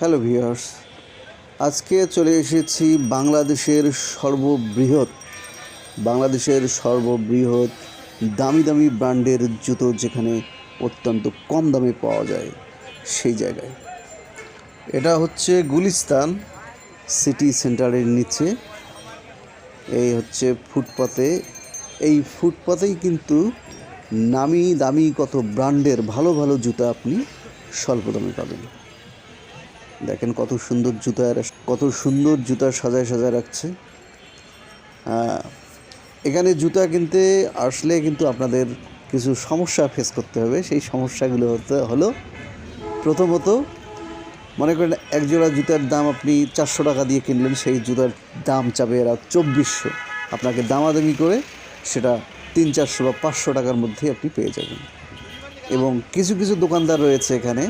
Hello viewers, আজকে চলে এসেছি বাংলাদেশের সর্ববৃহৎ বাংলাদেশের সর্ববৃহৎ দামি দামি ব্র্যান্ডের জুতো যেখানে অত্যন্ত কম দামে পাওয়া যায় সেই জায়গায়। এটা হচ্ছে গুলিস্তান সিটি সেন্টারের নিচে। এই হচ্ছে ফুটপাতে, এই ফুটপাতেই কিন্তু নামি দামি কত ব্র্যান্ডের ভালো ভালো জুতা আপনি স্বল্প দামে পাবেন। দেখেন কত সুন্দর জুতা কত সুন্দর জুতা সাজায় সাজায় রাখছে। এখানে জুতা কিনতে আসলে কিন্তু আপনাদের কিছু সমস্যা ফেস করতে হবে। সেই সমস্যাগুলো হতে, হলো প্রথমত, মনে করেন এক জোড়া জুতার দাম আপনি চারশো টাকা দিয়ে কিনলেন, সেই জুতার দাম চাবে এরা চব্বিশশো। আপনাকে দামাদামি করে সেটা তিন চারশো বা পাঁচশো টাকার মধ্যে আপনি পেয়ে যাবেন। এবং কিছু কিছু দোকানদার রয়েছে এখানে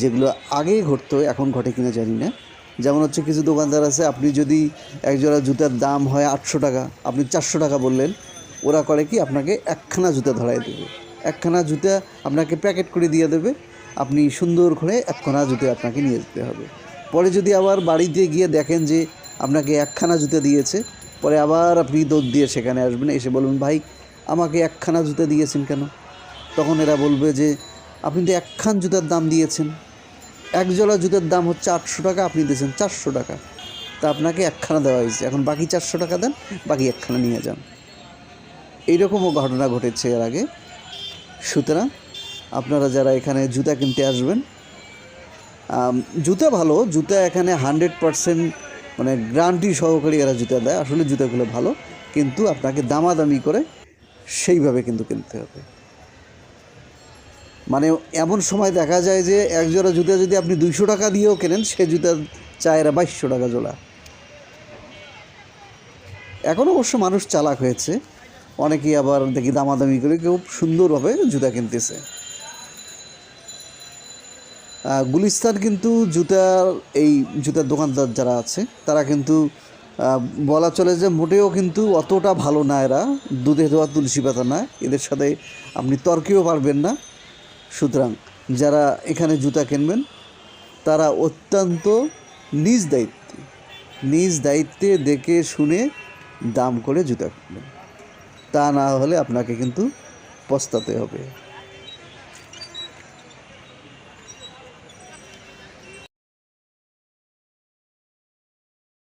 যেগুলো আগে ঘটতো, এখন ঘটে কিনা জানি না। যেমন হচ্ছে কিছু দোকানদার আছে, আপনি যদি এক জোড়া জুতার দাম হয় আটশো টাকা, আপনি চারশো টাকা বললেন, ওরা করে কি আপনাকে একখানা জুতা ধরাই দেবে। একখানা জুতা আপনাকে প্যাকেট করে দিয়ে দেবে, আপনি সুন্দর করে একখানা জুতো আপনাকে নিয়ে যেতে হবে। পরে যদি আবার বাড়িতে গিয়ে দেখেন যে আপনাকে একখানা জুতো দিয়েছে, পরে আবার আপনি দৌড় দিয়ে সেখানে আসবেন, এসে বলবেন, ভাই, আমাকে একখানা জুতো দিয়েছেন কেন? তখন এরা বলবে যে আপনি তো একখান জুতার দাম দিয়েছেন। এক জোড়া জুতার দাম হচ্ছে আটশো টাকা, আপনি দিয়েছেন চারশো টাকা। তা আপনাকে একখানা দেওয়া হয়েছে। এখন বাকি চারশো টাকা দেন, বাকি একখানা নিয়ে যান। এইরকমও ঘটনা ঘটেছে এর আগে। সুতরাং আপনারা যারা এখানে জুতা কিনতে আসবেন জুতা ভালো, জুতা এখানে হান্ড্রেড পারসেন্ট মানে গ্যারান্টি সহকারী এরা জুতা দেয়। আসলে জুতাগুলো ভালো, কিন্তু আপনাকে দামাদামি করে সেইভাবে কিন্তু কিনতে হবে। মানে এমন সময় দেখা যায় যে এক জোড়া জুতা যদি আপনি দুইশো টাকা দিয়েও কেনেন, সে জুতা চায় এরা বাইশশো টাকা জোড়া। এখন অবশ্য মানুষ চালাক হয়েছে। অনেকেই আবার দেখি দামাদামি করে কেউ সুন্দরভাবে জুতা কিনতেছে। গুলিস্তান কিন্তু জুতার এই জুতার দোকানদার যারা আছে, তারা কিন্তু বলা চলে যে মোটেও কিন্তু অতটা ভালো না এরা। দুধে ধোয়া তুলসী পাতা না। এদের সাথে আপনি তর্কেও পারবেন না। সুতরাং যারা এখানে জুতা কিনবেন, তারা অত্যন্ত নিজ দায়িত্বে নিজ দায়িত্বে দেখে শুনে দাম করে জুতা কিনবেন। তা না হলে আপনাকে কিন্তু পস্তাতে হবে।